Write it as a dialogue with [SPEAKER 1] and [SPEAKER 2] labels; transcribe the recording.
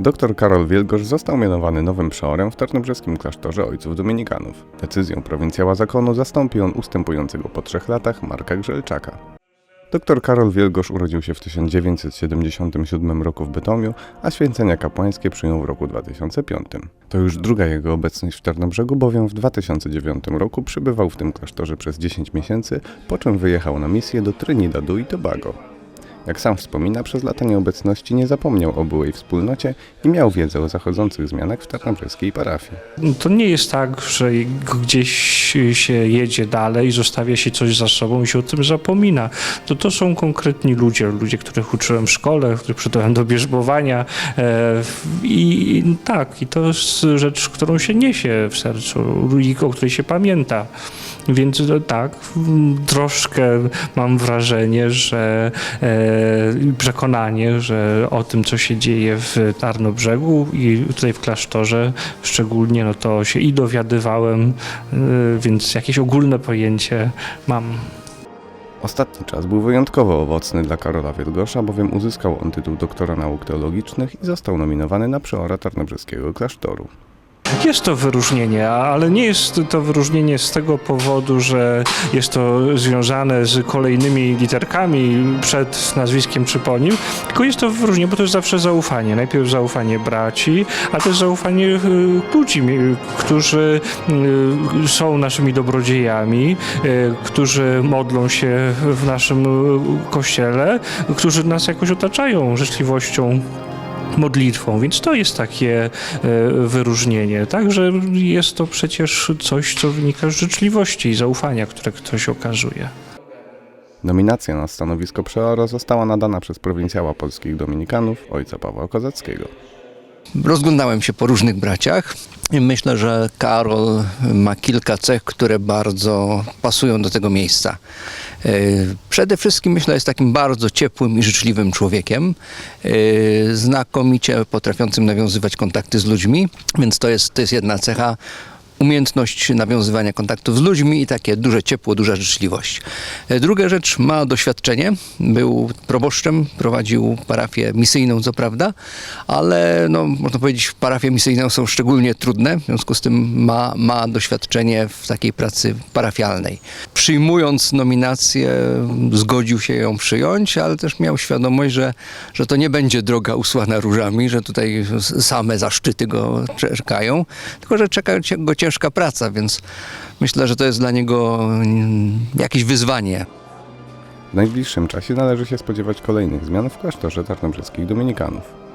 [SPEAKER 1] Dr Karol Wielgosz został mianowany nowym przeorem w tarnobrzeskim klasztorze ojców dominikanów. Decyzją prowincjała zakonu zastąpi on ustępującego po trzech latach Marka Grzelczaka. Dr Karol Wielgosz urodził się w 1977 roku w Bytomiu, a święcenia kapłańskie przyjął w roku 2005. To już druga jego obecność w Tarnobrzegu, bowiem w 2009 roku przybywał w tym klasztorze przez 10 miesięcy, po czym wyjechał na misję do Trinidadu i Tobago. Jak sam wspomina, przez lata nieobecności nie zapomniał o byłej wspólnocie i miał wiedzę o zachodzących zmianach w tarnobrzeskiej parafii.
[SPEAKER 2] To nie jest tak, że gdzieś się jedzie dalej zostawia się coś za sobą i się o tym zapomina. To, to są konkretni ludzie, ludzie, których uczyłem w szkole, których przygotowałem do bierzmowania e, i tak, i to jest rzecz, którą się niesie w sercu i o której się pamięta. Więc e, tak, troszkę mam wrażenie, że e, przekonanie, że o tym, co się dzieje w Tarnobrzegu i tutaj w klasztorze szczególnie, no to się i dowiadywałem, e, więc jakieś ogólne pojęcie mam.
[SPEAKER 1] Ostatni czas był wyjątkowo owocny dla Karola Wielgosza, bowiem uzyskał on tytuł doktora nauk teologicznych i został nominowany na przeora tarnobrzeskiego klasztoru.
[SPEAKER 2] Jest to wyróżnienie, ale nie jest to wyróżnienie z tego powodu, że jest to związane z kolejnymi literkami przed nazwiskiem czy po nim, tylko jest to wyróżnienie, bo to jest zawsze zaufanie. Najpierw zaufanie braci, a też zaufanie y, ludzi, mi- którzy y, są naszymi dobrodziejami, y, którzy modlą się w naszym y, kościele, którzy nas jakoś otaczają życzliwością modlitwą, więc to jest takie e, wyróżnienie. Także jest to przecież coś, co wynika z życzliwości i zaufania, które ktoś okazuje.
[SPEAKER 1] Nominacja na stanowisko przeora została nadana przez prowincjała polskich dominikanów, ojca Pawła Kozackiego.
[SPEAKER 3] Rozglądałem się po różnych braciach myślę, że Karol ma kilka cech, które bardzo pasują do tego miejsca. E, Przede wszystkim myślę, jest takim bardzo ciepłym i życzliwym człowiekiem, e, znakomicie potrafiącym nawiązywać kontakty z ludźmi, więc to jest, to jest jedna cecha. Umiejętność nawiązywania kontaktów z ludźmi i takie duże ciepło, duża życzliwość. E, Druga rzecz, ma doświadczenie. Był proboszczem, prowadził parafię misyjną, co prawda, ale no, można powiedzieć, parafie misyjne są szczególnie trudne, w związku z tym ma, ma doświadczenie w takiej pracy parafialnej. Przyjmując nominację, zgodził się ją przyjąć, ale też miał świadomość, że, że to nie będzie droga usłana różami, że tutaj same zaszczyty go czekają, tylko że czeka go ciężka praca, więc myślę, że to jest dla niego mm, jakieś wyzwanie.
[SPEAKER 1] W najbliższym czasie należy się spodziewać kolejnych zmian w klasztorze tarnobrzyskich dominikanów.